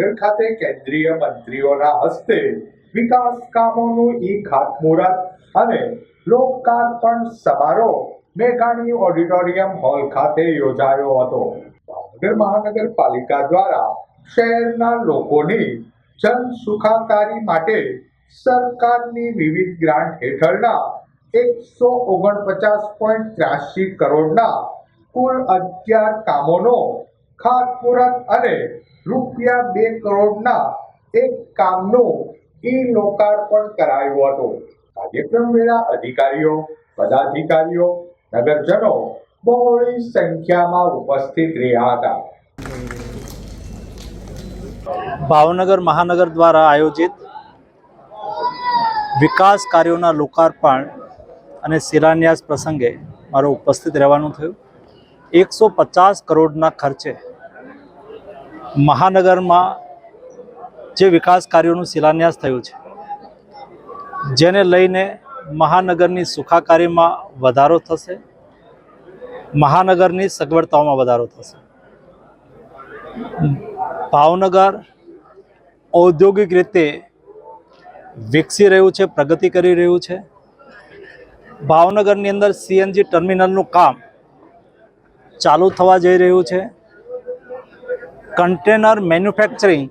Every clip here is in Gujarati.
ભાવનગર ખાતે કેન્દ્રીય મંત્રીઓના હસ્તે વિકાસ કામોનું ઈ ખાતમુહૂર્ત અને લોકાર્પણ સમારોહ મેઘાણી ઓડિટોરિયમ હોલ ખાતે યોજાયો હતો. ભાવનગર મહાનગરપાલિકા દ્વારા શહેરના લોકોની જન સુખાકારી માટે સરકારની વિવિધ ગ્રાન્ટ હેઠળના એકસો ઓગણપચાસ પોઈન્ટ ત્રાસી કરોડના કુલ અગિયાર કામોનો ખાતમુહૂર્ત અને રૂપિયા બે કરોડના એક કામનું ઈ લોકાર્પણ કરાયું હતું. કાર્યક્રમ વેળા અધિકારીઓ, પદાધિકારીઓ, નગરજનો બહોળી સંખ્યામાં ઉપસ્થિત રહ્યા હતા. ભાવનગર મહાનગર દ્વારા આયોજિત વિકાસ કાર્યોના લોકાર્પણ અને શિલાન્યાસ પ્રસંગે મારો ઉપસ્થિત રહેવાનું થયું. એકસો પચાસ કરોડના ખર્ચે મહાનગરમાં જે વિકાસ કાર્યોનું શિલાન્યાસ થયું છે, જેને લઈને મહાનગરની સુખાકારીમાં વધારો થશે, મહાનગરની સગવડતાઓમાં વધારો થશે. ભાવનગર ઔદ્યોગિક રીતે વિકસી રહ્યું છે, પ્રગતિ કરી રહ્યું છે. ભાવનગરની અંદર સીએનજી ટર્મિનલનું કામ ચાલુ થવા જઈ રહ્યું છે. કન્ટેનર મેન્યુફેક્ચરિંગ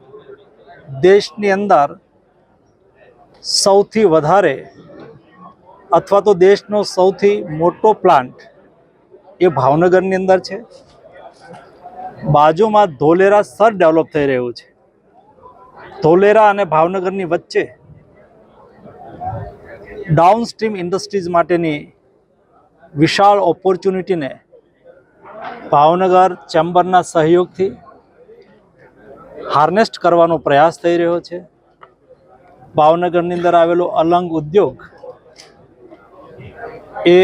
દેશની અંદર સૌથી વધારે અથવા તો દેશનો સૌથી મોટો પ્લાન્ટ એ ભાવનગરની અંદર છે. બાજુમાં ધોલેરા સર ડેવલપ થઈ રહ્યું છે. ધોલેરા અને ભાવનગરની વચ્ચે ડાઉન સ્ટ્રીમ ઇન્ડસ્ટ્રીઝ માટેની વિશાળ ઓપોર્ચ્યુનિટીને ભાવનગર ચેમ્બરના સહયોગથી હાર્નેસ્ટ કરવાનો પ્રયાસ થઈ રહ્યો છે. ભાવનગરની અંદર આવેલો અલંગ ઉદ્યોગ એ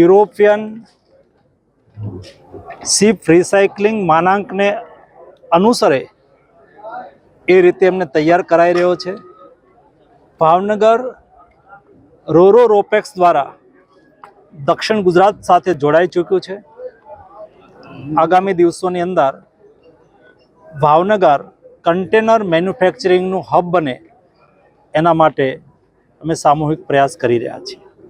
યુરોપિયન સીપ રિસાયકલિંગ માનાંકને અનુસરે એ રીતે એમને તૈયાર કરાઈ રહ્યો છે. ભાવનગર રોરો રોપેક્સ દ્વારા દક્ષિણ ગુજરાત સાથે જોડાઈ ચૂક્યું છે. આગામી દિવસોની અંદર ભાવનગર કન્ટેનર મેન્યુફેક્ચરિંગનું હબ બને એના માટે અમે સામૂહિક પ્રયાસ કરી રહ્યા છીએ.